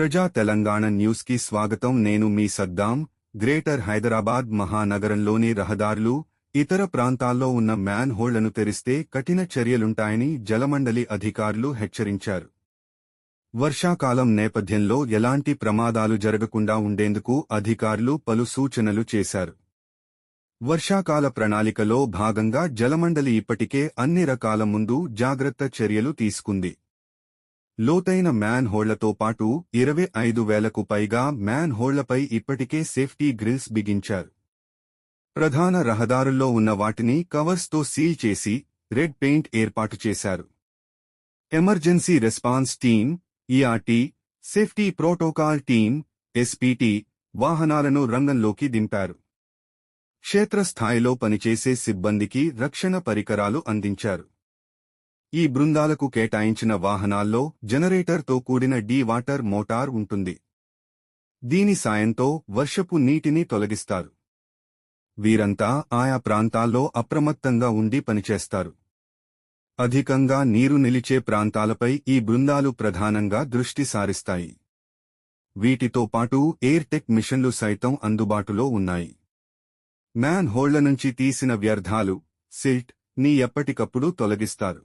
ప్రజా తెలంగాణ న్యూస్కి స్వాగతం. నేను మీ సద్దాం గ్రేటర్ హైదరాబాద్ మహానగరంలోని రహదారులు ఇతర ప్రాంతాల్లో ఉన్న మ్యాన్ హోళ్ళను తెరిస్తే కఠిన చర్యలుంటాయని జలమండలి అధికారులు హెచ్చరించారు. వర్షాకాలం నేపథ్యంలో ఎలాంటి ప్రమాదాలు జరగకుండా ఉండేందుకు అధికారులు పలు సూచనలు చేశారు. వర్షాకాల ప్రణాళికలో భాగంగా జలమండలి ఇప్పటికే అన్ని రకాల ముందు జాగ్రత్త చర్యలు తీసుకుంది. లోతైన మ్యాన్ హోళ్ళతో పాటు ఇరవై ఐదు వేలకు పైగా మ్యాన్ హోళ్ళపై ఇప్పటికే సేఫ్టీ గ్రిల్స్ బిగించారు. ప్రధాన రహదారుల్లో ఉన్న వాటిని కవర్స్తో సీల్ చేసి రెడ్ పెయింట్ ఏర్పాటు చేశారు. Emergency response team ERT safety protocol team SPT వాహనాలను రంగంలోకి దింపారు. క్షేత్రస్థాయిలో పనిచేసే సిబ్బందికి రక్షణ పరికరాలు అందించారు. ఈ బృందాలకు కేటాయించిన వాహనాల్లో జనరేటర్తో కూడిన డీ వాటర్ మోటార్ ఉంటుంది. దీని సాయంతో వర్షపు నీటిని తొలగిస్తారు. వీరంతా ఆయా ప్రాంతాల్లో అప్రమత్తంగా ఉండి పనిచేస్తారు. అధికంగా నీరు నిలిచే ప్రాంతాలపై ఈ బృందాలు ప్రధానంగా దృష్టి సారిస్తాయి. వీటితో పాటు ఎయిర్ టెక్ మిషన్లు సైతం అందుబాటులో ఉన్నాయి. మ్యాన్ హోళ్ళ నుంచి తీసిన వ్యర్థాలు సిల్ట్ని ఎప్పటికప్పుడు తొలగిస్తారు.